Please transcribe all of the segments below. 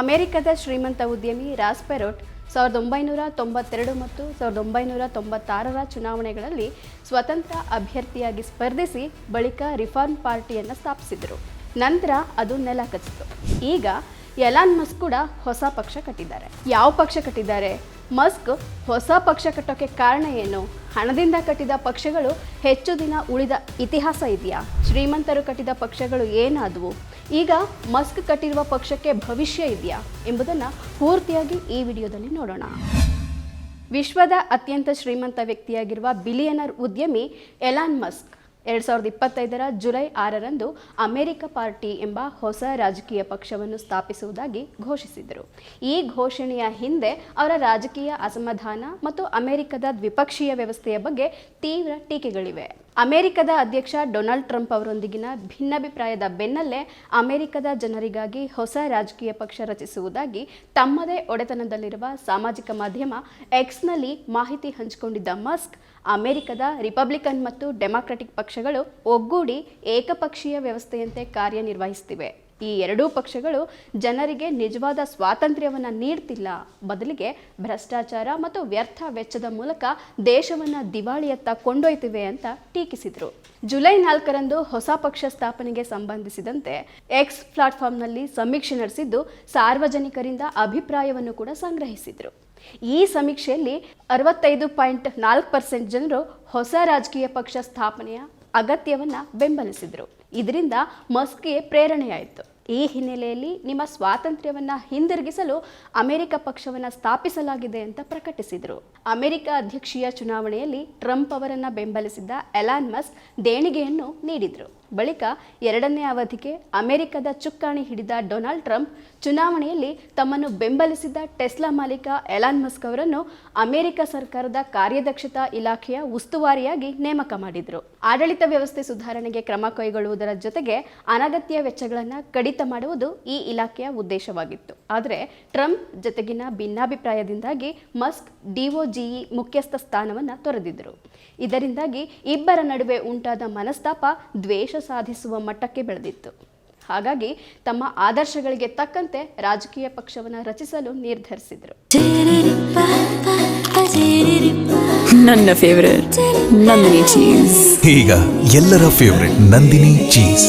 ಅಮೆರಿಕದ ಶ್ರೀಮಂತ ಉದ್ಯಮಿ ರಾಸ್ ಪೆರೋಟ್ ಸಾವಿರದ ಒಂಬೈನೂರ ತೊಂಬತ್ತೆರಡು ಮತ್ತು ಸಾವಿರದ ಒಂಬೈನೂರ ತೊಂಬತ್ತಾರರ ಚುನಾವಣೆಗಳಲ್ಲಿ ಸ್ವತಂತ್ರ ಅಭ್ಯರ್ಥಿಯಾಗಿ ಸ್ಪರ್ಧಿಸಿ ಬಳಿಕ ರಿಫಾರ್ಮ್ ಪಾರ್ಟಿಯನ್ನು ಸ್ಥಾಪಿಸಿದರು. ನಂತರ ಅದು ನೆಲ ಕಚ್ಚಿತು. ಈಗ ಎಲಾನ್ ಮಸ್ಕ್ ಕೂಡ ಹೊಸ ಪಕ್ಷ ಕಟ್ಟಿದ್ದಾರೆ. ಯಾವ ಪಕ್ಷ ಕಟ್ಟಿದ್ದಾರೆ? ಮಸ್ಕ್ ಹೊಸ ಪಕ್ಷ ಕಟ್ಟೋಕ್ಕೆ ಕಾರಣ ಏನು? ಹಣದಿಂದ ಕಟ್ಟಿದ ಪಕ್ಷಗಳು ಹೆಚ್ಚು ದಿನ ಉಳಿದ ಇತಿಹಾಸ ಇದೆಯಾ? ಶ್ರೀಮಂತರು ಕಟ್ಟಿದ ಪಕ್ಷಗಳು ಏನಾದವು? ಈಗ ಮಸ್ಕ್ ಕಟ್ಟಿರುವ ಪಕ್ಷಕ್ಕೆ ಭವಿಷ್ಯ ಇದೆಯಾ ಎಂಬುದನ್ನು ಪೂರ್ತಿಯಾಗಿ ಈ ವಿಡಿಯೋದಲ್ಲಿ ನೋಡೋಣ. ವಿಶ್ವದ ಅತ್ಯಂತ ಶ್ರೀಮಂತ ವ್ಯಕ್ತಿಯಾಗಿರುವ ಬಿಲಿಯನರ್ ಉದ್ಯಮಿ ಎಲಾನ್ ಮಸ್ಕ್ ಎರಡು ಸಾವಿರದ ಇಪ್ಪತ್ತೈದರ ಜುಲೈ ಆರರಂದು ಅಮೆರಿಕ ಪಾರ್ಟಿ ಎಂಬ ಹೊಸ ರಾಜಕೀಯ ಪಕ್ಷವನ್ನು ಸ್ಥಾಪಿಸುವುದಾಗಿ ಘೋಷಿಸಿದರು. ಈ ಘೋಷಣೆಯ ಹಿಂದೆ ಅವರ ರಾಜಕೀಯ ಅಸಮಾಧಾನ ಮತ್ತು ಅಮೆರಿಕದ ದ್ವಿಪಕ್ಷೀಯ ವ್ಯವಸ್ಥೆಯ ಬಗ್ಗೆ ತೀವ್ರ ಟೀಕೆಗಳಿವೆ. ಅಮೆರಿಕದ ಅಧ್ಯಕ್ಷ ಡೊನಾಲ್ಡ್ ಟ್ರಂಪ್ ಅವರೊಂದಿಗಿನ ಭಿನ್ನಾಭಿಪ್ರಾಯದ ಬೆನ್ನಲ್ಲೇ ಅಮೆರಿಕದ ಜನರಿಗಾಗಿ ಹೊಸ ರಾಜಕೀಯ ಪಕ್ಷ ರಚಿಸುವುದಾಗಿ ತಮ್ಮದೇ ಒಡೆತನದಲ್ಲಿರುವ ಸಾಮಾಜಿಕ ಮಾಧ್ಯಮ ಎಕ್ಸ್ನಲ್ಲಿ ಮಾಹಿತಿ ಹಂಚಿಕೊಂಡಿದ್ದ ಮಸ್ಕ್ ಅಮೆರಿಕದ ರಿಪಬ್ಲಿಕನ್ ಮತ್ತು ಡೆಮಾಕ್ರೆಟಿಕ್ ಪಕ್ಷಗಳು ಒಗ್ಗೂಡಿ ಏಕಪಕ್ಷೀಯ ವ್ಯವಸ್ಥೆಯಂತೆ ಕಾರ್ಯನಿರ್ವಹಿಸುತ್ತಿವೆ ಈ ಎರಡೂ ಪಕ್ಷಗಳು ಜನರಿಗೆ ನಿಜವಾದ ಸ್ವಾತಂತ್ರ್ಯವನ್ನು ನೀಡ್ತಿಲ್ಲ. ಬದಲಿಗೆ ಭ್ರಷ್ಟಾಚಾರ ಮತ್ತು ವ್ಯರ್ಥ ವೆಚ್ಚದ ಮೂಲಕ ದೇಶವನ್ನು ದಿವಾಳಿಯತ್ತ ಕೊಂಡೊಯ್ತಿವೆ ಅಂತ ಟೀಕಿಸಿದರು. ಜುಲೈ ನಾಲ್ಕರಂದು ಹೊಸ ಪಕ್ಷ ಸ್ಥಾಪನೆಗೆ ಸಂಬಂಧಿಸಿದಂತೆ ಎಕ್ಸ್ ಪ್ಲಾಟ್ಫಾರ್ಮ್ನಲ್ಲಿ ಸಮೀಕ್ಷೆ ನಡೆಸಿದ್ದು ಸಾರ್ವಜನಿಕರಿಂದ ಅಭಿಪ್ರಾಯವನ್ನು ಕೂಡ ಸಂಗ್ರಹಿಸಿದರು. ಈ ಸಮೀಕ್ಷೆಯಲ್ಲಿ ಅರವತ್ತೈದು ಪಾಯಿಂಟ್ ನಾಲ್ಕು ಪರ್ಸೆಂಟ್ ಜನರು ಹೊಸ ರಾಜಕೀಯ ಪಕ್ಷ ಸ್ಥಾಪನೆಯ ಅಗತ್ಯವನ್ನು ಬೆಂಬಲಿಸಿದರು. ಇದರಿಂದ ಮಸ್ಕ್ಗೆ ಪ್ರೇರಣೆಯಾಯಿತು. ಈ ಹಿನ್ನೆಲೆಯಲ್ಲಿ ನಿಮ್ಮ ಸ್ವಾತಂತ್ರ್ಯವನ್ನು ಹಿಂದಿರುಗಿಸಲು ಅಮೆರಿಕ ಪಕ್ಷವನ್ನು ಸ್ಥಾಪಿಸಲಾಗಿದೆ ಅಂತ ಪ್ರಕಟಿಸಿದರು. ಅಮೆರಿಕ ಅಧ್ಯಕ್ಷೀಯ ಚುನಾವಣೆಯಲ್ಲಿ ಟ್ರಂಪ್ ಅವರನ್ನು ಬೆಂಬಲಿಸಿದ್ದ ಎಲಾನ್ ಮಸ್ಕ್ ದೇಣಿಗೆಯನ್ನು ನೀಡಿದರು. ಬಳಿಕ ಎರಡನೇ ಅವಧಿಗೆ ಅಮೆರಿಕದ ಚುಕ್ಕಾಣಿ ಹಿಡಿದ ಡೊನಾಲ್ಡ್ ಟ್ರಂಪ್ ಚುನಾವಣೆಯಲ್ಲಿ ತಮ್ಮನ್ನು ಬೆಂಬಲಿಸಿದ ಟೆಸ್ಲಾ ಮಾಲೀಕ ಎಲಾನ್ ಮಸ್ಕ್ ಅವರನ್ನು ಅಮೆರಿಕ ಸರ್ಕಾರದ ಕಾರ್ಯದಕ್ಷತಾ ಇಲಾಖೆಯ ಉಸ್ತುವಾರಿಯಾಗಿ ನೇಮಕ ಮಾಡಿದರು. ಆಡಳಿತ ವ್ಯವಸ್ಥೆ ಸುಧಾರಣೆಗೆ ಕ್ರಮ ಕೈಗೊಳ್ಳುವುದರ ಜೊತೆಗೆ ಅನಗತ್ಯ ವೆಚ್ಚಗಳನ್ನು ಕಡಿತ ಮಾಡುವುದು ಈ ಇಲಾಖೆಯ ಉದ್ದೇಶವಾಗಿತ್ತು. ಆದರೆ ಟ್ರಂಪ್ ಜೊತೆಗಿನ ಭಿನ್ನಾಭಿಪ್ರಾಯದಿಂದಾಗಿ ಮಸ್ಕ್ ಡಿಒಜಿಇ ಮುಖ್ಯಸ್ಥ ಸ್ಥಾನವನ್ನು ತೊರೆದಿದ್ದರು ಇದರಿಂದಾಗಿ ಇಬ್ಬರ ನಡುವೆ ಉಂಟಾದ ಮನಸ್ತಾಪ ದ್ವೇಷ ಸಾಧಿಸುವ ಮಟ್ಟಕ್ಕೆ ಬೆಳೆದಿತ್ತು. ಹಾಗಾಗಿ ತಮ್ಮ ಆದರ್ಶಗಳಿಗೆ ತಕ್ಕಂತೆ ರಾಜಕೀಯ ಪಕ್ಷವನ್ನು ರಚಿಸಲು ನಿರ್ಧರಿಸಿದರು. ನನ್ನ ಫೇವರೇಟ್ ನಂದಿನಿ ಚೀಸ್ ಈಗ ಎಲ್ಲರ ಫೇವರೆಟ್ ನಂದಿನಿ ಚೀಸ್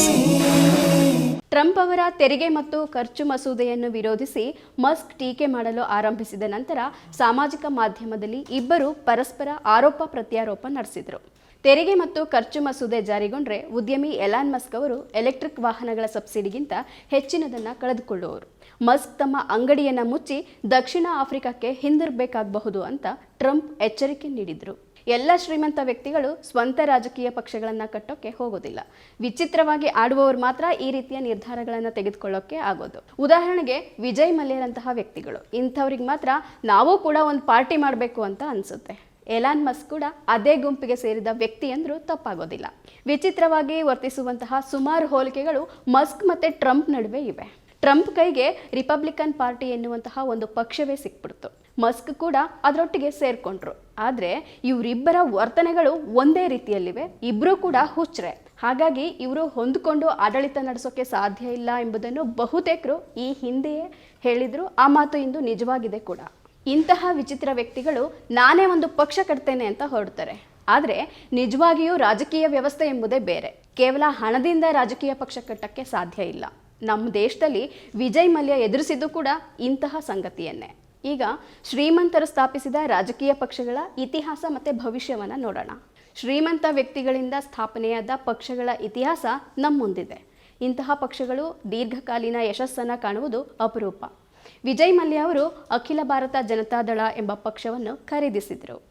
ಟ್ರಂಪ್ ಅವರ ತೆರಿಗೆ ಮತ್ತು ಖರ್ಚು ಮಸೂದೆಯನ್ನು ವಿರೋಧಿಸಿ ಮಸ್ಕ್ ಟೀಕೆ ಮಾಡಲು ಆರಂಭಿಸಿದ ನಂತರ ಸಾಮಾಜಿಕ ಮಾಧ್ಯಮದಲ್ಲಿ ಇಬ್ಬರು ಪರಸ್ಪರ ಆರೋಪ ಪ್ರತ್ಯಾರೋಪ ನಡೆಸಿದರು. ತೆರಿಗೆ ಮತ್ತು ಖರ್ಚು ಮಸೂದೆ ಜಾರಿಗೊಂಡ್ರೆ ಉದ್ಯಮಿ ಎಲಾನ್ ಮಸ್ಕ್ ಅವರು ಎಲೆಕ್ಟ್ರಿಕ್ ವಾಹನಗಳ ಸಬ್ಸಿಡಿಗಿಂತ ಹೆಚ್ಚಿನದನ್ನು ಕಳೆದುಕೊಳ್ಳುವರು ಮಸ್ಕ್ ತಮ್ಮ ಅಂಗಡಿಯನ್ನು ಮುಚ್ಚಿ ದಕ್ಷಿಣ ಆಫ್ರಿಕಾಕ್ಕೆ ಹಿಂದಿರಬೇಕಾಗಬಹುದು ಅಂತ ಟ್ರಂಪ್ ಎಚ್ಚರಿಕೆ ನೀಡಿದರು. ಎಲ್ಲ ಶ್ರೀಮಂತ ವ್ಯಕ್ತಿಗಳು ಸ್ವಂತ ರಾಜಕೀಯ ಪಕ್ಷಗಳನ್ನು ಕಟ್ಟೋಕೆ ಹೋಗೋದಿಲ್ಲ. ವಿಚಿತ್ರವಾಗಿ ಆಡುವವರು ಮಾತ್ರ ಈ ರೀತಿಯ ನಿರ್ಧಾರಗಳನ್ನು ತೆಗೆದುಕೊಳ್ಳೋಕೆ ಆಗೋದು. ಉದಾಹರಣೆಗೆ ವಿಜಯ್ ಮಲ್ಯರಂತಹ ವ್ಯಕ್ತಿಗಳು. ಇಂಥವ್ರಿಗೆ ಮಾತ್ರ ನಾವು ಕೂಡ ಒಂದು ಪಾರ್ಟಿ ಮಾಡಬೇಕು ಅಂತ ಅನಿಸುತ್ತೆ. ಎಲಾನ್ ಮಸ್ಕ್ ಕೂಡ ಅದೇ ಗುಂಪಿಗೆ ಸೇರಿದ ವ್ಯಕ್ತಿ ಅಂದ್ರೂ ತಪ್ಪಾಗೋದಿಲ್ಲ. ವಿಚಿತ್ರವಾಗಿ ವರ್ತಿಸುವಂತಹ ಸುಮಾರು ಹೋಲಿಕೆಗಳು ಮಸ್ಕ್ ಮತ್ತೆ ಟ್ರಂಪ್ ನಡುವೆ ಇವೆ. ಟ್ರಂಪ್ ಕೈಗೆ ರಿಪಬ್ಲಿಕನ್ ಪಾರ್ಟಿ ಎನ್ನುವಂತಹ ಒಂದು ಪಕ್ಷವೇ ಸಿಕ್ಬಿಡ್ತು. ಮಸ್ಕ್ ಕೂಡ ಅದರೊಟ್ಟಿಗೆ ಸೇರ್ಕೊಂಡ್ರು. ಆದರೆ ಇವರಿಬ್ಬರ ವರ್ತನೆಗಳು ಒಂದೇ ರೀತಿಯಲ್ಲಿವೆ ಇಬ್ಬರೂ ಕೂಡ ಹುಚ್ಚರೆ ಹಾಗಾಗಿ ಇವರು ಹೊಂದಿಕೊಂಡು ಆಡಳಿತ ನಡೆಸೋಕೆ ಸಾಧ್ಯ ಇಲ್ಲ ಎಂಬುದನ್ನು ಬಹುತೇಕರು ಈ ಹಿಂದೆಯೇ ಹೇಳಿದ್ರು. ಆ ಮಾತು ಇಂದು ನಿಜವಾಗಿದೆ ಕೂಡ. ಇಂತಹ ವಿಚಿತ್ರ ವ್ಯಕ್ತಿಗಳು ನಾನೇ ಒಂದು ಪಕ್ಷ ಕಟ್ತೇನೆ ಅಂತ ಹೊರಡ್ತಾರೆ. ಆದರೆ ನಿಜವಾಗಿಯೂ ರಾಜಕೀಯ ವ್ಯವಸ್ಥೆ ಎಂಬುದೇ ಬೇರೆ. ಕೇವಲ ಹಣದಿಂದ ರಾಜಕೀಯ ಪಕ್ಷ ಕಟ್ಟಕ್ಕೆ ಸಾಧ್ಯ ಇಲ್ಲ. ನಮ್ಮ ದೇಶದಲ್ಲಿ ವಿಜಯ್ ಮಲ್ಯ ಎದುರಿಸಿದ್ದು ಕೂಡ ಇಂತಹ ಸಂಗತಿಯನ್ನೇ. ಈಗ ಶ್ರೀಮಂತರು ಸ್ಥಾಪಿಸಿದ ರಾಜಕೀಯ ಪಕ್ಷಗಳ ಇತಿಹಾಸ ಮತ್ತು ಭವಿಷ್ಯವನ್ನು ನೋಡೋಣ. ಶ್ರೀಮಂತ ವ್ಯಕ್ತಿಗಳಿಂದ ಸ್ಥಾಪನೆಯಾದ ಪಕ್ಷಗಳ ಇತಿಹಾಸ ನಮ್ಮ ಮುಂದಿದೆ ಇಂತಹ ಪಕ್ಷಗಳು ದೀರ್ಘಕಾಲೀನ ಯಶಸ್ಸನ್ನು ಕಾಣುವುದು ಅಪರೂಪ. ವಿಜಯ್ ಮಲ್ಯ ಅವರು ಅಖಿಲ ಭಾರತ ಜನತಾದಳ ಎಂಬ ಪಕ್ಷವನ್ನು ಖರೀದಿಸಿದರು.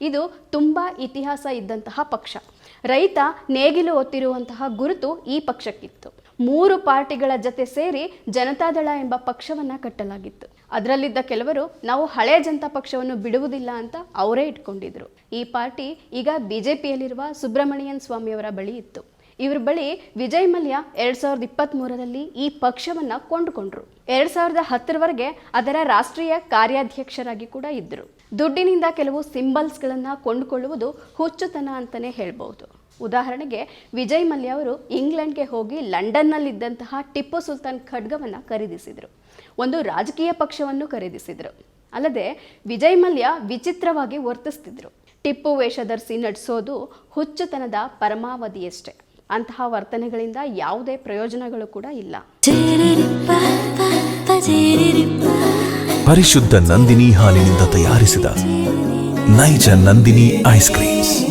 ಇದು ತುಂಬ ಇತಿಹಾಸ ಇದ್ದಂತಹ ಪಕ್ಷ. ರೈತ ನೇಗಿಲು ಒತ್ತಿರುವಂತಹ ಗುರುತು ಈ ಪಕ್ಷಕ್ಕಿತ್ತು. ಮೂರು ಪಾರ್ಟಿಗಳ ಜತೆ ಸೇರಿ ಜನತಾದಳ ಎಂಬ ಪಕ್ಷವನ್ನು ಕಟ್ಟಲಾಗಿತ್ತು. ಅದರಲ್ಲಿದ್ದ ಕೆಲವರು, ನಾವು ಹಳೆ ಜನತಾ ಪಕ್ಷವನ್ನು ಬಿಡುವುದಿಲ್ಲ ಅಂತ ಅವರೇ ಇಟ್ಕೊಂಡಿದ್ರು. ಈ ಪಾರ್ಟಿ ಈಗ ಬಿಜೆಪಿಯಲ್ಲಿರುವ ಸುಬ್ರಹ್ಮಣ್ಯನ್ ಸ್ವಾಮಿಯವರ ಬಳಿ ಇತ್ತು. ಇವ್ರ ಬಳಿ ವಿಜಯ್ ಮಲ್ಯ ಎರಡ್ ಸಾವಿರದ ಇಪ್ಪತ್ತ್ ಮೂರರಲ್ಲಿ ಈ ಪಕ್ಷವನ್ನ ಕೊಂಡುಕೊಂಡ್ರು. ಎರಡ್ ಸಾವಿರದ ಹತ್ತರವರೆಗೆ ಅದರ ರಾಷ್ಟ್ರೀಯ ಕಾರ್ಯಾಧ್ಯಕ್ಷರಾಗಿ ಕೂಡ ಇದ್ದರು ದುಡ್ಡಿನಿಂದ ಕೆಲವು ಸಿಂಬಲ್ಸ್ಗಳನ್ನು ಕೊಂಡುಕೊಳ್ಳುವುದು ಹುಚ್ಚುತನ ಅಂತಲೇ ಹೇಳ್ಬಹುದು. ಉದಾಹರಣೆಗೆ, ವಿಜಯ್ ಮಲ್ಯ ಅವರು ಇಂಗ್ಲೆಂಡ್ಗೆ ಹೋಗಿ ಲಂಡನ್ನಲ್ಲಿದ್ದಂತಹ ಟಿಪ್ಪು ಸುಲ್ತಾನ್ ಖಡ್ಗವನ್ನು ಖರೀದಿಸಿದರು. ಒಂದು ರಾಜಕೀಯ ಪಕ್ಷವನ್ನು ಖರೀದಿಸಿದರು. ಅಲ್ಲದೆ, ವಿಜಯ್ ಮಲ್ಯ ವಿಚಿತ್ರವಾಗಿ ವರ್ತಿಸ್ತಿದ್ರು. ಟಿಪ್ಪು ವೇಷ ಧರಿಸಿ ನಡೆಸೋದು ಹುಚ್ಚುತನದ ಪರಮಾವಧಿಯಷ್ಟೇ. ಅಂತಹ ವರ್ತನೆಗಳಿಂದ ಯಾವುದೇ ಪ್ರಯೋಜನಗಳು ಕೂಡ ಇಲ್ಲ. ಪರಿಶುದ್ಧ ನಂದಿನಿ ಹಾಲಿನಿಂದ ತಯಾರಿಸಿದ ನೈಜ ನಂದಿನಿ ಐಸ್ ಕ್ರೀಮ್ಸ್.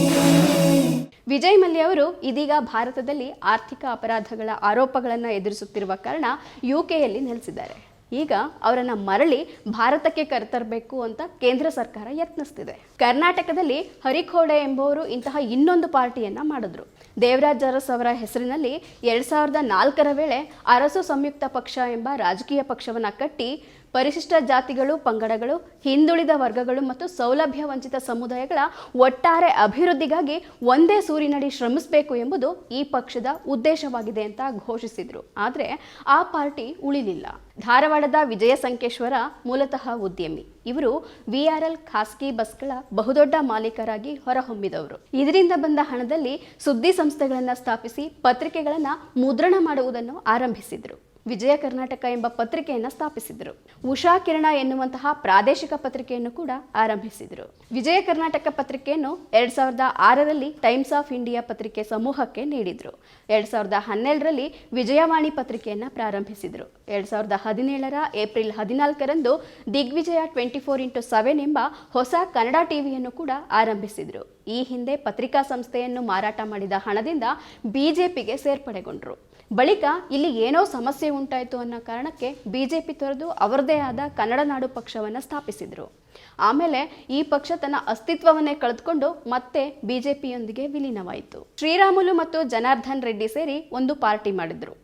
ವಿಜಯ್ ಮಲ್ಯ ಅವರು ಇದೀಗ ಭಾರತದಲ್ಲಿ ಆರ್ಥಿಕ ಅಪರಾಧಗಳ ಆರೋಪಗಳನ್ನು ಎದುರಿಸುತ್ತಿರುವ ಕಾರಣ ಯುಕೆಯಲ್ಲಿ ನೆಲೆಸಿದ್ದಾರೆ. ಈಗ ಅವರನ್ನ ಮರಳಿ ಭಾರತಕ್ಕೆ ಕರೆತರಬೇಕು ಅಂತ ಕೇಂದ್ರ ಸರ್ಕಾರ ಯತ್ನಿಸ್ತಿದೆ. ಕರ್ನಾಟಕದಲ್ಲಿ ಹರಿಖೋಡೆ ಎಂಬುವರು ಇಂತಹ ಇನ್ನೊಂದು ಪಾರ್ಟಿಯನ್ನ ಮಾಡಿದ್ರು. ದೇವರಾಜ್ ಅರಸ್ ಅವರ ಹೆಸರಿನಲ್ಲಿ ಎರಡ್ ಸಾವಿರದ ನಾಲ್ಕರ ವೇಳೆ ಅರಸು ಸಂಯುಕ್ತ ಪಕ್ಷ ಎಂಬ ರಾಜಕೀಯ ಪಕ್ಷವನ್ನು ಕಟ್ಟಿ ಪರಿಶಿಷ್ಟ ಜಾತಿಗಳು, ಪಂಗಡಗಳು, ಹಿಂದುಳಿದ ವರ್ಗಗಳು ಮತ್ತು ಸೌಲಭ್ಯ ವಂಚಿತ ಸಮುದಾಯಗಳ ಒಟ್ಟಾರೆ ಅಭಿವೃದ್ಧಿಗಾಗಿ ಒಂದೇ ಸೂರಿನಡಿ ಶ್ರಮಿಸಬೇಕು ಎಂಬುದು ಈ ಪಕ್ಷದ ಉದ್ದೇಶವಾಗಿದೆ ಅಂತ ಘೋಷಿಸಿದ್ರು. ಆದರೆ ಆ ಪಾರ್ಟಿ ಉಳಿಲಿಲ್ಲ. ಧಾರವಾಡದ ವಿಜಯ ಸಂಕೇಶ್ವರ ಮೂಲತಃ ಉದ್ಯಮಿ. ಇವರು ವಿಆರ್ಎಲ್ ಖಾಸಗಿ ಬಸ್ಗಳ ಬಹುದೊಡ್ಡ ಮಾಲೀಕರಾಗಿ ಹೊರಹೊಮ್ಮಿದವರು. ಇದರಿಂದ ಬಂದ ಹಣದಲ್ಲಿ ಸುದ್ದಿ ಸಂಸ್ಥೆಗಳನ್ನು ಸ್ಥಾಪಿಸಿ ಪತ್ರಿಕೆಗಳನ್ನು ಮುದ್ರಣ ಮಾಡುವುದನ್ನು ಆರಂಭಿಸಿದರು. ವಿಜಯ ಕರ್ನಾಟಕ ಎಂಬ ಪತ್ರಿಕೆಯನ್ನು ಸ್ಥಾಪಿಸಿದರು. ಉಷಾ ಕಿರಣ ಎನ್ನುವಂತಹ ಪ್ರಾದೇಶಿಕ ಪತ್ರಿಕೆಯನ್ನು ಕೂಡ ಆರಂಭಿಸಿದರು. ವಿಜಯ ಕರ್ನಾಟಕ ಪತ್ರಿಕೆಯನ್ನು ಎರಡ್ ಸಾವಿರದ ಆರರಲ್ಲಿ ಟೈಮ್ಸ್ ಆಫ್ ಇಂಡಿಯಾ ಪತ್ರಿಕೆ ಸಮೂಹಕ್ಕೆ ನೀಡಿದರು. ಎರಡ್ ಸಾವಿರದ ಹನ್ನೆರಡರಲ್ಲಿ ವಿಜಯವಾಣಿ ಪತ್ರಿಕೆಯನ್ನು ಪ್ರಾರಂಭಿಸಿದರು. ಎರಡ್ ಸಾವಿರದ ಹದಿನೇಳರ ಏಪ್ರಿಲ್ ಹದಿನಾಲ್ಕರಂದು Digvijaya twenty four into seven ಎಂಬ ಹೊಸ ಕನ್ನಡ ಟಿವಿಯನ್ನು ಕೂಡ ಆರಂಭಿಸಿದರು. ಈ ಹಿಂದೆ ಪತ್ರಿಕಾ ಸಂಸ್ಥೆಯನ್ನು ಮಾರಾಟ ಮಾಡಿದ ಹಣದಿಂದ ಬಿಜೆಪಿಗೆ ಸೇರ್ಪಡೆಗೊಂಡರು. ಬಳಿಕ ಇಲ್ಲಿ ಏನೋ ಸಮಸ್ಯೆ ಉಂಟಾಯಿತು ಅನ್ನೋ ಕಾರಣಕ್ಕೆ ಬಿಜೆಪಿ ತೊರೆದು ಅವರದೇ ಆದ ಕನ್ನಡ ನಾಡು ಪಕ್ಷವನ್ನು ಸ್ಥಾಪಿಸಿದರು. ಆಮೇಲೆ ಈ ಪಕ್ಷ ತನ್ನ ಅಸ್ತಿತ್ವವನ್ನೇ ಕಳೆದುಕೊಂಡು ಮತ್ತೆ ಬಿಜೆಪಿಯೊಂದಿಗೆ ವಿಲೀನವಾಯಿತು. ಶ್ರೀರಾಮುಲು ಮತ್ತು ಜನಾರ್ದನ್ ರೆಡ್ಡಿ ಸೇರಿ ಒಂದು ಪಾರ್ಟಿ ಮಾಡಿದ್ರು.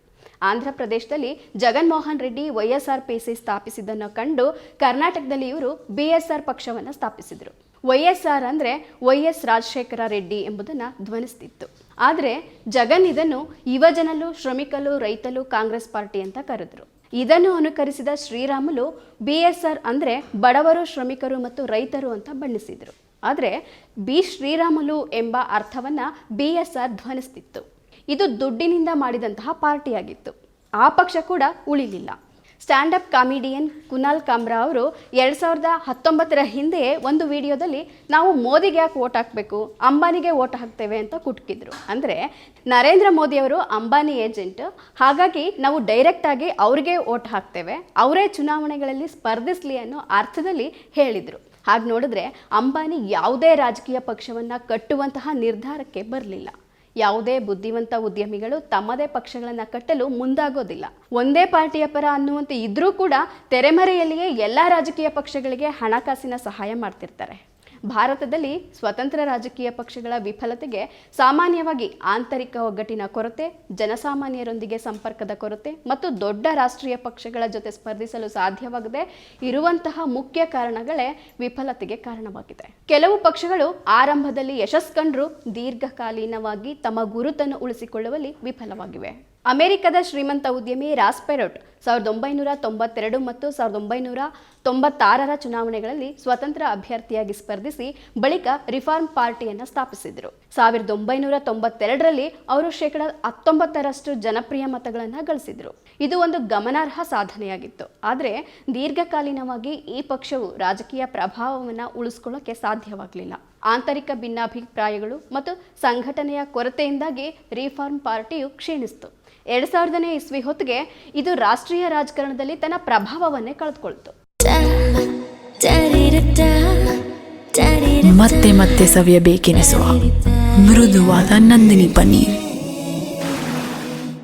ಆಂಧ್ರ ಪ್ರದೇಶದಲ್ಲಿ ಜಗನ್ಮೋಹನ್ ರೆಡ್ಡಿ ವೈಎಸ್ಆರ್ ಪಿಸಿ ಸ್ಥಾಪಿಸಿದ್ದನ್ನು ಕಂಡು ಕರ್ನಾಟಕದಲ್ಲಿ ಇವರು ಬಿಎಸ್ಆರ್ ಪಕ್ಷವನ್ನು ಸ್ಥಾಪಿಸಿದರು. ವೈಎಸ್ಆರ್ ಅಂದರೆ ವೈ ಎಸ್ ರಾಜಶೇಖರ ರೆಡ್ಡಿ ಎಂಬುದನ್ನು ಧ್ವನಿಸ್ತಿತ್ತು. ಆದರೆ ಜಗನ್ ಇದನ್ನು ಯುವಜನರು ಶ್ರಮಿಕಲು ರೈತಲು ಕಾಂಗ್ರೆಸ್ ಪಾರ್ಟಿ ಅಂತ ಕರೆದ್ರು. ಇದನ್ನು ಅನುಕರಿಸಿದ ಶ್ರೀರಾಮುಲು ಬಿ ಎಸ್ ಆರ್ ಅಂದರೆ ಬಡವರು, ಶ್ರಮಿಕರು ಮತ್ತು ರೈತರು ಅಂತ ಬಣ್ಣಿಸಿದರು. ಆದರೆ ಬಿ ಶ್ರೀರಾಮುಲು ಎಂಬ ಅರ್ಥವನ್ನು ಬಿ ಎಸ್ ಆರ್ ಧ್ವನಿಸ್ತಿತ್ತು. ಇದು ದುಡ್ಡಿನಿಂದ ಮಾಡಿದಂತಹ ಪಾರ್ಟಿಯಾಗಿತ್ತು. ಆ ಪಕ್ಷ ಕೂಡ ಉಳಿಲಿಲ್ಲ. ಸ್ಟ್ಯಾಂಡಪ್ ಕಾಮಿಡಿಯನ್ ಕುನಾಲ್ ಕಾಮ್ರಾ ಅವರು ಎರಡು ಸಾವಿರದ ಹತ್ತೊಂಬತ್ತರ ಹಿಂದೆ ಒಂದು ವಿಡಿಯೋದಲ್ಲಿ ನಾವು ಮೋದಿಗೆ ಯಾಕೆ ಓಟ್ ಹಾಕಬೇಕು, ಅಂಬಾನಿಗೆ ಓಟ್ ಹಾಕ್ತೇವೆ ಅಂತ ಕುಟ್ಕಿದ್ರು. ಅಂದರೆ ನರೇಂದ್ರ ಮೋದಿಯವರು ಅಂಬಾನಿ ಏಜೆಂಟ್, ಹಾಗಾಗಿ ನಾವು ಡೈರೆಕ್ಟಾಗಿ ಅವ್ರಿಗೆ ಓಟ್ ಹಾಕ್ತೇವೆ, ಅವರೇ ಚುನಾವಣೆಗಳಲ್ಲಿ ಸ್ಪರ್ಧಿಸಲಿ ಅನ್ನೋ ಅರ್ಥದಲ್ಲಿ ಹೇಳಿದರು. ಹಾಗೆ ನೋಡಿದ್ರೆ ಅಂಬಾನಿ ಯಾವುದೇ ರಾಜಕೀಯ ಪಕ್ಷವನ್ನು ಕಟ್ಟುವಂತಹ ನಿರ್ಧಾರಕ್ಕೆ ಬರಲಿಲ್ಲ. ಯಾವುದೇ ಬುದ್ಧಿವಂತ ಉದ್ಯಮಿಗಳು ತಮ್ಮದೇ ಪಕ್ಷಗಳನ್ನು ಕಟ್ಟಲು ಮುಂದಾಗೋದಿಲ್ಲ. ಒಂದೇ ಪಾರ್ಟಿಯ ಪರ ಅನ್ನುವಂತೆ ಇದ್ರೂ ಕೂಡ ತೆರೆಮರೆಯಲ್ಲಿಯೇ ಎಲ್ಲ ರಾಜಕೀಯ ಪಕ್ಷಗಳಿಗೆ ಹಣಕಾಸಿನ ಸಹಾಯ ಮಾಡ್ತಿರ್ತಾರೆ. ಭಾರತದಲ್ಲಿ ಸ್ವತಂತ್ರ ರಾಜಕೀಯ ಪಕ್ಷಗಳ ವಿಫಲತೆಗೆ ಸಾಮಾನ್ಯವಾಗಿ ಆಂತರಿಕ ಒಗ್ಗಟ್ಟಿನ ಕೊರತೆ, ಜನಸಾಮಾನ್ಯರೊಂದಿಗೆ ಸಂಪರ್ಕದ ಕೊರತೆ ಮತ್ತು ದೊಡ್ಡ ರಾಷ್ಟ್ರೀಯ ಪಕ್ಷಗಳ ಜೊತೆ ಸ್ಪರ್ಧಿಸಲು ಸಾಧ್ಯವಾಗದೆ ಇರುವಂತಹ ಮುಖ್ಯ ಕಾರಣಗಳೇ ವಿಫಲತೆಗೆ ಕಾರಣವಾಗಿದೆ. ಕೆಲವು ಪಕ್ಷಗಳು ಆರಂಭದಲ್ಲಿ ಯಶಸ್ಕಂಡ್ರು ದೀರ್ಘಕಾಲೀನವಾಗಿ ತಮ್ಮ ಗುರುತನ್ನು ಉಳಿಸಿಕೊಳ್ಳುವಲ್ಲಿ ವಿಫಲವಾಗಿವೆ. ಅಮೆರಿಕದ ಶ್ರೀಮಂತ ಉದ್ಯಮಿ ರಾಸ್ಪೆರೋಟ್ ಸಾವಿರದ ಒಂಬೈನೂರ ತೊಂಬತ್ತೆರಡು ಮತ್ತು ಸಾವಿರದ ಒಂಬೈನೂರ ತೊಂಬತ್ತಾರರ ಚುನಾವಣೆಗಳಲ್ಲಿ ಸ್ವತಂತ್ರ ಅಭ್ಯರ್ಥಿಯಾಗಿ ಸ್ಪರ್ಧಿಸಿ ಬಳಿಕ ರಿಫಾರ್ಮ್ ಪಾರ್ಟಿಯನ್ನು ಸ್ಥಾಪಿಸಿದರು. ಸಾವಿರದ ಒಂಬೈನೂರ ತೊಂಬತ್ತೆರಡರಲ್ಲಿ ಅವರು ಶೇಕಡ ಹತ್ತೊಂಬತ್ತರಷ್ಟು ಜನಪ್ರಿಯ ಮತಗಳನ್ನು ಗಳಿಸಿದರು. ಇದು ಒಂದು ಗಮನಾರ್ಹ ಸಾಧನೆಯಾಗಿತ್ತು. ಆದರೆ ದೀರ್ಘಕಾಲೀನವಾಗಿ ಈ ಪಕ್ಷವು ರಾಜಕೀಯ ಪ್ರಭಾವವನ್ನು ಉಳಿಸ್ಕೊಳ್ಳೋಕೆ ಸಾಧ್ಯವಾಗಲಿಲ್ಲ. ಆಂತರಿಕ ಭಿನ್ನಾಭಿಪ್ರಾಯಗಳು ಮತ್ತು ಸಂಘಟನೆಯ ಕೊರತೆಯಿಂದಾಗಿ ರಿಫಾರ್ಮ್ ಪಾರ್ಟಿಯು ಕ್ಷೀಣಿಸಿತು. ಎರಡ್ ಸಾವಿರದನೇ ಇಸ್ವಿ ಹೊತ್ತಿಗೆ ಇದು ರಾಷ್ಟ್ರೀಯ ರಾಜಕಾರಣದಲ್ಲಿ ತನ್ನ ಪ್ರಭಾವವನ್ನೇ ಕಳೆದುಕೊಳ್ತು. ಮತ್ತೆ ಮತ್ತೆ ಸವಿಯಬೇಕೆನಿಸುವ ಮೃದುವಾದ ನಂದಿನಿ ಪನ್ನೀರ್.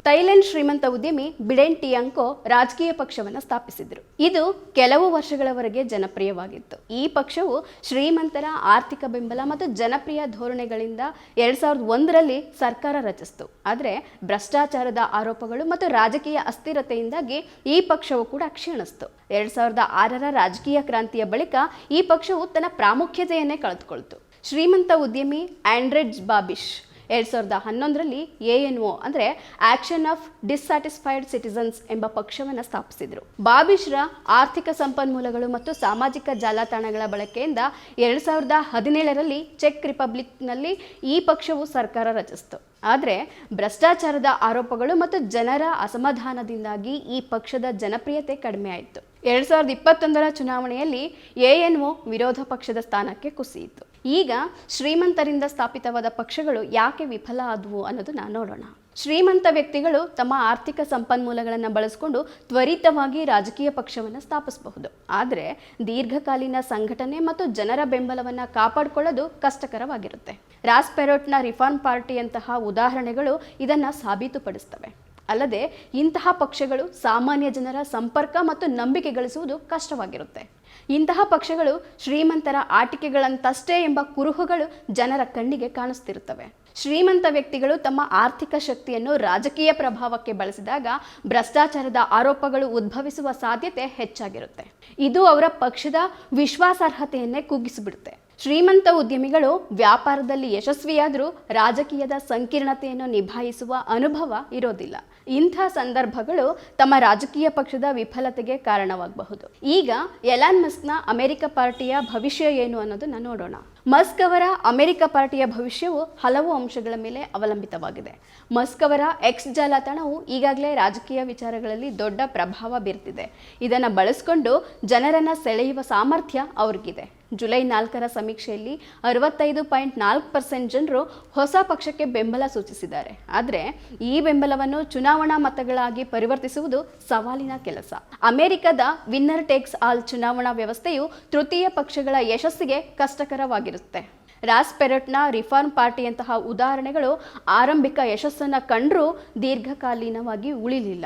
ಥೈಲೆಂಡ್ ಶ್ರೀಮಂತ ಉದ್ಯಮಿ ಬಿಡೆನ್ ಟಿಯಾಂಕೋ ರಾಜಕೀಯ ಪಕ್ಷವನ್ನು ಸ್ಥಾಪಿಸಿದರು. ಇದು ಕೆಲವು ವರ್ಷಗಳವರೆಗೆ ಜನಪ್ರಿಯವಾಗಿತ್ತು. ಈ ಪಕ್ಷವು ಶ್ರೀಮಂತರ ಆರ್ಥಿಕ ಬೆಂಬಲ ಮತ್ತು ಜನಪ್ರಿಯ ಧೋರಣೆಗಳಿಂದ ಎರಡ್ ಸಾವಿರದ ಒಂದರಲ್ಲಿ ಸರ್ಕಾರ ರಚಿಸಿತು. ಆದರೆ ಭ್ರಷ್ಟಾಚಾರದ ಆರೋಪಗಳು ಮತ್ತು ರಾಜಕೀಯ ಅಸ್ಥಿರತೆಯಿಂದಾಗಿ ಈ ಪಕ್ಷವು ಕೂಡ ಕ್ಷೀಣಿಸಿತು. ಎರಡ್ ಸಾವಿರದ ಆರರ ರಾಜಕೀಯ ಕ್ರಾಂತಿಯ ಬಳಿಕ ಈ ಪಕ್ಷವು ತನ್ನ ಪ್ರಾಮುಖ್ಯತೆಯನ್ನೇ ಕಳೆದುಕೊಳ್ತು. ಶ್ರೀಮಂತ ಉದ್ಯಮಿ ಆಂಡ್ರೆಡ್ ಬಾಬಿಶ್ ಎರಡ್ ಸಾವಿರದ ಹನ್ನೊಂದರಲ್ಲಿ ಎ ಎನ್ ಒ ಅಂದರೆ ಆಕ್ಷನ್ ಆಫ್ ಡಿಸ್ಸ್ಯಾಟಿಸ್ಫೈಡ್ ಸಿಟಿಸನ್ಸ್ ಎಂಬ ಪಕ್ಷವನ್ನು ಸ್ಥಾಪಿಸಿದರು. ಬಾಬಿಶ್ರ ಆರ್ಥಿಕ ಸಂಪನ್ಮೂಲಗಳು ಮತ್ತು ಸಾಮಾಜಿಕ ಜಾಲತಾಣಗಳ ಬಳಕೆಯಿಂದ ಎರಡು ಸಾವಿರದ ಹದಿನೇಳರಲ್ಲಿ ಚೆಕ್ ರಿಪಬ್ಲಿಕ್ನಲ್ಲಿ ಈ ಪಕ್ಷವು ಸರ್ಕಾರ ರಚಿಸಿತು. ಆದರೆ ಭ್ರಷ್ಟಾಚಾರದ ಆರೋಪಗಳು ಮತ್ತು ಜನರ ಅಸಮಾಧಾನದಿಂದಾಗಿ ಈ ಪಕ್ಷದ ಜನಪ್ರಿಯತೆ ಕಡಿಮೆ ಆಯಿತು. ಎರಡ್ ಸಾವಿರದ ಇಪ್ಪತ್ತೊಂದರ ಚುನಾವಣೆಯಲ್ಲಿ ಎಎನ್ಒ ವಿರೋಧ ಪಕ್ಷದ ಸ್ಥಾನಕ್ಕೆ ಕುಸಿಯಿತು. ಈಗ ಶ್ರೀಮಂತರಿಂದ ಸ್ಥಾಪಿತವಾದ ಪಕ್ಷಗಳು ಯಾಕೆ ವಿಫಲ ಆದವು ಅನ್ನೋದನ್ನ ನೋಡೋಣ. ಶ್ರೀಮಂತ ವ್ಯಕ್ತಿಗಳು ತಮ್ಮ ಆರ್ಥಿಕ ಸಂಪನ್ಮೂಲಗಳನ್ನು ಬಳಸಿಕೊಂಡು ತ್ವರಿತವಾಗಿ ರಾಜಕೀಯ ಪಕ್ಷವನ್ನು ಸ್ಥಾಪಿಸಬಹುದು. ಆದರೆ ದೀರ್ಘಕಾಲೀನ ಸಂಘಟನೆ ಮತ್ತು ಜನರ ಬೆಂಬಲವನ್ನು ಕಾಪಾಡಿಕೊಳ್ಳೋದು ಕಷ್ಟಕರವಾಗಿರುತ್ತೆ. ರಾಸ್ ಪೆರೋಟ್ನ ರಿಫಾರ್ಮ್ ಪಾರ್ಟಿಯಂತಹ ಉದಾಹರಣೆಗಳು ಇದನ್ನು ಸಾಬೀತುಪಡಿಸ್ತವೆ. ಅಲ್ಲದೆ ಇಂತಹ ಪಕ್ಷಗಳು ಸಾಮಾನ್ಯ ಜನರ ಸಂಪರ್ಕ ಮತ್ತು ನಂಬಿಕೆ ಗಳಿಸುವುದು ಕಷ್ಟವಾಗಿರುತ್ತೆ. ಇಂತಹ ಪಕ್ಷಗಳು ಶ್ರೀಮಂತರ ಆಟಿಕೆಗಳಂತಷ್ಟೇ ಎಂಬ ಕುರುಹುಗಳು ಜನರ ಕಣ್ಣಿಗೆ ಕಾಣಿಸ್ತಿರುತ್ತವೆ. ಶ್ರೀಮಂತ ವ್ಯಕ್ತಿಗಳು ತಮ್ಮ ಆರ್ಥಿಕ ಶಕ್ತಿಯನ್ನು ರಾಜಕೀಯ ಪ್ರಭಾವಕ್ಕೆ ಬಳಸಿದಾಗ ಭ್ರಷ್ಟಾಚಾರದ ಆರೋಪಗಳು ಉದ್ಭವಿಸುವ ಸಾಧ್ಯತೆ ಹೆಚ್ಚಾಗಿರುತ್ತೆ. ಇದು ಅವರ ಪಕ್ಷದ ವಿಶ್ವಾಸಾರ್ಹತೆಯನ್ನೇ ಕುಗ್ಗಿಸಿಬಿಡುತ್ತೆ. ಶ್ರೀಮಂತ ಉದ್ಯಮಿಗಳು ವ್ಯಾಪಾರದಲ್ಲಿ ಯಶಸ್ವಿಯಾದರೂ ರಾಜಕೀಯದ ಸಂಕೀರ್ಣತೆಯನ್ನು ನಿಭಾಯಿಸುವ ಅನುಭವ ಇರೋದಿಲ್ಲ. ಇಂಥ ಸಂದರ್ಭಗಳು ತಮ್ಮ ರಾಜಕೀಯ ಪಕ್ಷದ ವಿಫಲತೆಗೆ ಕಾರಣವಾಗಬಹುದು. ಈಗ ಎಲಾನ್ ಮಸ್ಕ್ನ ಅಮೆರಿಕ ಪಾರ್ಟಿಯ ಭವಿಷ್ಯ ಏನು ಅನ್ನೋದನ್ನ ನೋಡೋಣ. ಮಸ್ಕ್ ಅವರ ಅಮೆರಿಕ ಪಾರ್ಟಿಯ ಭವಿಷ್ಯವು ಹಲವು ಅಂಶಗಳ ಮೇಲೆ ಅವಲಂಬಿತವಾಗಿದೆ. ಮಸ್ಕ್ ಅವರ ಎಕ್ಸ್ ಜಾಲತಾಣವು ಈಗಾಗಲೇ ರಾಜಕೀಯ ವಿಚಾರಗಳಲ್ಲಿ ದೊಡ್ಡ ಪ್ರಭಾವ ಬೀರ್ತಿದೆ. ಇದನ್ನು ಬಳಸಿಕೊಂಡು ಜನರನ್ನು ಸೆಳೆಯುವ ಸಾಮರ್ಥ್ಯ ಅವ್ರಿಗಿದೆ. ಜುಲೈ ನಾಲ್ಕರ ಸಮೀಕ್ಷೆಯಲ್ಲಿ ಅರವತ್ತೈದು ಪಾಯಿಂಟ್ ನಾಲ್ಕು ಪರ್ಸೆಂಟ್ ಜನರು ಹೊಸ ಪಕ್ಷಕ್ಕೆ ಬೆಂಬಲ ಸೂಚಿಸಿದ್ದಾರೆ ಆದರೆ ಈ ಬೆಂಬಲವನ್ನು ಚುನಾವಣಾ ಮತಗಳಾಗಿ ಪರಿವರ್ತಿಸುವುದು ಸವಾಲಿನ ಕೆಲಸ ಅಮೆರಿಕದ ವಿನ್ನರ್ ಟೇಕ್ಸ್ ಆಲ್ ಚುನಾವಣಾ ವ್ಯವಸ್ಥೆಯು ತೃತೀಯ ಪಕ್ಷಗಳ ಯಶಸ್ಸಿಗೆ ಕಷ್ಟಕರವಾಗಿರುತ್ತೆ ರಾಸ್ ಪೆರಟ್ನ ರಿಫಾರ್ಮ್ ಪಾರ್ಟಿಯಂತಹ ಉದಾಹರಣೆಗಳು ಆರಂಭಿಕ ಯಶಸ್ಸನ್ನು ಕಂಡರೂ ದೀರ್ಘಕಾಲೀನವಾಗಿ ಉಳಿಲಿಲ್ಲ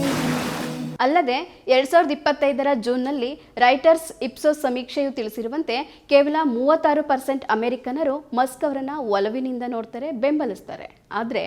ಅಲ್ಲದೆ ಎರಡ್ ಸಾವಿರದ ಇಪ್ಪತ್ತೈದರ ಜೂನ್ನಲ್ಲಿ ರೈಟರ್ಸ್ ಇಪ್ಸೋ ಸಮೀಕ್ಷೆಯು ತಿಳಿಸಿರುವಂತೆ ಕೇವಲ ಮೂವತ್ತಾರು ಪರ್ಸೆಂಟ್ ಅಮೆರಿಕನರು ಮಸ್ಕ್ ಅವರನ್ನ ಒಲವಿನಿಂದ ನೋಡ್ತಾರೆ, ಬೆಂಬಲಿಸ್ತಾರೆ. ಆದರೆ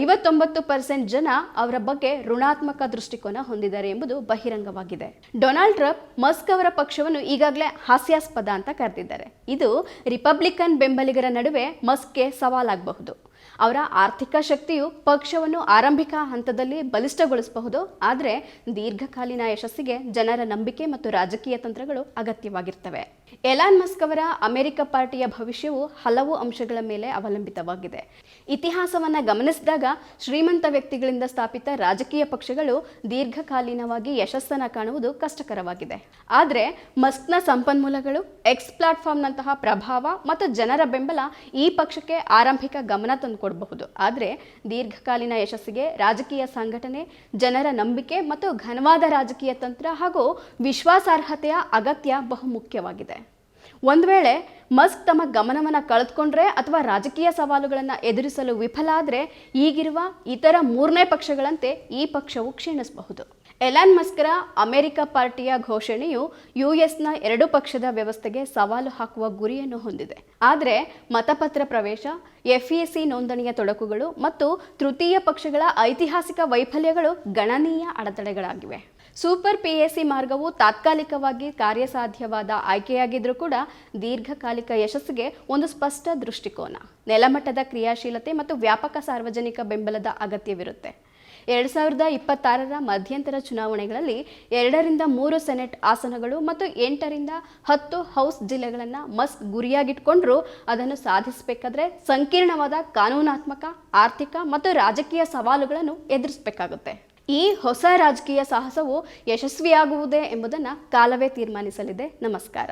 ಐವತ್ತೊಂಬತ್ತು ಪರ್ಸೆಂಟ್ ಜನ ಅವರ ಬಗ್ಗೆ ಋಣಾತ್ಮಕ ದೃಷ್ಟಿಕೋನ ಹೊಂದಿದ್ದಾರೆ ಎಂಬುದು ಬಹಿರಂಗವಾಗಿದೆ. ಡೊನಾಲ್ಡ್ ಟ್ರಂಪ್ ಮಸ್ಕ್ ಅವರ ಪಕ್ಷವನ್ನು ಈಗಾಗಲೇ ಹಾಸ್ಯಾಸ್ಪದ ಅಂತ ಕರೆದಿದ್ದಾರೆ. ಇದು ರಿಪಬ್ಲಿಕನ್ ಬೆಂಬಲಿಗರ ನಡುವೆ ಮಸ್ಕ್ಗೆ ಸವಾಲಾಗಬಹುದು. ಅವರ ಆರ್ಥಿಕ ಶಕ್ತಿಯು ಪಕ್ಷವನ್ನು ಆರಂಭಿಕ ಹಂತದಲ್ಲಿ ಬಲಿಷ್ಠಗೊಳಿಸಬಹುದು. ಆದರೆ ದೀರ್ಘಕಾಲೀನ ಯಶಸ್ಸಿಗೆ ಜನರ ನಂಬಿಕೆ ಮತ್ತು ರಾಜಕೀಯ ತಂತ್ರಗಳು ಅಗತ್ಯವಾಗಿರ್ತವೆ. ಎಲಾನ್ ಮಸ್ಕ್ ಅವರ ಅಮೆರಿಕ ಪಾರ್ಟಿಯ ಭವಿಷ್ಯವು ಹಲವು ಅಂಶಗಳ ಮೇಲೆ ಅವಲಂಬಿತವಾಗಿದೆ. ಇತಿಹಾಸವನ್ನು ಗಮನಿಸಿದಾಗ ಶ್ರೀಮಂತ ವ್ಯಕ್ತಿಗಳಿಂದ ಸ್ಥಾಪಿತ ರಾಜಕೀಯ ಪಕ್ಷಗಳು ದೀರ್ಘಕಾಲೀನವಾಗಿ ಯಶಸ್ಸನ್ನು ಕಾಣುವುದು ಕಷ್ಟಕರವಾಗಿದೆ. ಆದರೆ ಮಸ್ಕ್ನ ಸಂಪನ್ಮೂಲಗಳು ಎಕ್ಸ್ ಪ್ಲಾಟ್ಫಾರ್ಮ್ನಂತಹ ಪ್ರಭಾವ ಮತ್ತು ಜನರ ಬೆಂಬಲ ಈ ಪಕ್ಷಕ್ಕೆ ಆರಂಭಿಕ ಗಮನ ತಂದುಕೊಡಬಹುದು. ಆದರೆ ದೀರ್ಘಕಾಲೀನ ಯಶಸ್ಸಿಗೆ ರಾಜಕೀಯ ಸಂಘಟನೆ, ಜನರ ನಂಬಿಕೆ ಮತ್ತು ಘನವಾದ ರಾಜಕೀಯ ತಂತ್ರ ಹಾಗೂ ವಿಶ್ವಾಸಾರ್ಹತೆಯ ಅಗತ್ಯ ಬಹುಮುಖ್ಯವಾಗಿದೆ. ಒಂದು ವೇಳೆ ಮಸ್ಕ್ ತಮ್ಮ ಗಮನವನ್ನು ಕಳೆದುಕೊಂಡ್ರೆ ಅಥವಾ ರಾಜಕೀಯ ಸವಾಲುಗಳನ್ನು ಎದುರಿಸಲು ವಿಫಲ ಆದರೆ ಈಗಿರುವ ಇತರ ಮೂರನೇ ಪಕ್ಷಗಳಂತೆ ಈ ಪಕ್ಷವು ಕ್ಷೀಣಿಸಬಹುದು. ಎಲಾನ್ ಮಸ್ಕರ ಅಮೆರಿಕ ಪಾರ್ಟಿಯ ಘೋಷಣೆಯು ಯು ಎಸ್ನ ಎರಡು ಪಕ್ಷದ ವ್ಯವಸ್ಥೆಗೆ ಸವಾಲು ಹಾಕುವ ಗುರಿಯನ್ನು ಹೊಂದಿದೆ. ಆದರೆ ಮತಪತ್ರ ಪ್ರವೇಶ ಎಫ್ಇಸಿ ನೋಂದಣಿಯ ತೊಡಕುಗಳು ಮತ್ತು ತೃತೀಯ ಪಕ್ಷಗಳ ಐತಿಹಾಸಿಕ ವೈಫಲ್ಯಗಳು ಗಣನೀಯ ಅಡೆತಡೆಗಳಾಗಿವೆ. ಸೂಪರ್ ಪಿಎಸಿ ಮಾರ್ಗವು ತಾತ್ಕಾಲಿಕವಾಗಿ ಕಾರ್ಯಸಾಧ್ಯವಾದ ಆಯ್ಕೆಯಾಗಿದ್ರೂ ಕೂಡ ದೀರ್ಘಕಾಲಿಕ ಯಶಸ್ಸಿಗೆ ಒಂದು ಸ್ಪಷ್ಟ ದೃಷ್ಟಿಕೋನ. ನೆಲಮಟ್ಟದ ಕ್ರಿಯಾಶೀಲತೆ ಮತ್ತು ವ್ಯಾಪಕ ಸಾರ್ವಜನಿಕ ಬೆಂಬಲದ ಅಗತ್ಯವಿರುತ್ತೆ. ಎರಡು ಸಾವಿರದ ಇಪ್ಪತ್ತಾರರ ಮಧ್ಯಂತರ ಚುನಾವಣೆಗಳಲ್ಲಿ ಎರಡರಿಂದ ಮೂರು ಸೆನೆಟ್ ಆಸನಗಳು ಮತ್ತು ಎಂಟರಿಂದ ಹತ್ತು ಹೌಸ್ ಜಿಲ್ಲೆಗಳನ್ನು ಮಸ್ಕ್ ಗುರಿಯಾಗಿಟ್ಕೊಂಡ್ರೂ ಅದನ್ನು ಸಾಧಿಸಬೇಕಾದ್ರೆ ಸಂಕೀರ್ಣವಾದ ಕಾನೂನಾತ್ಮಕ, ಆರ್ಥಿಕ ಮತ್ತು ರಾಜಕೀಯ ಸವಾಲುಗಳನ್ನು ಎದುರಿಸಬೇಕಾಗುತ್ತೆ. ಈ ಹೊಸ ರಾಜಕೀಯ ಸಾಹಸವು ಯಶಸ್ವಿಯಾಗುವುದೇ ಎಂಬುದನ್ನು ಕಾಲವೇ ತೀರ್ಮಾನಿಸಲಿದೆ. ನಮಸ್ಕಾರ.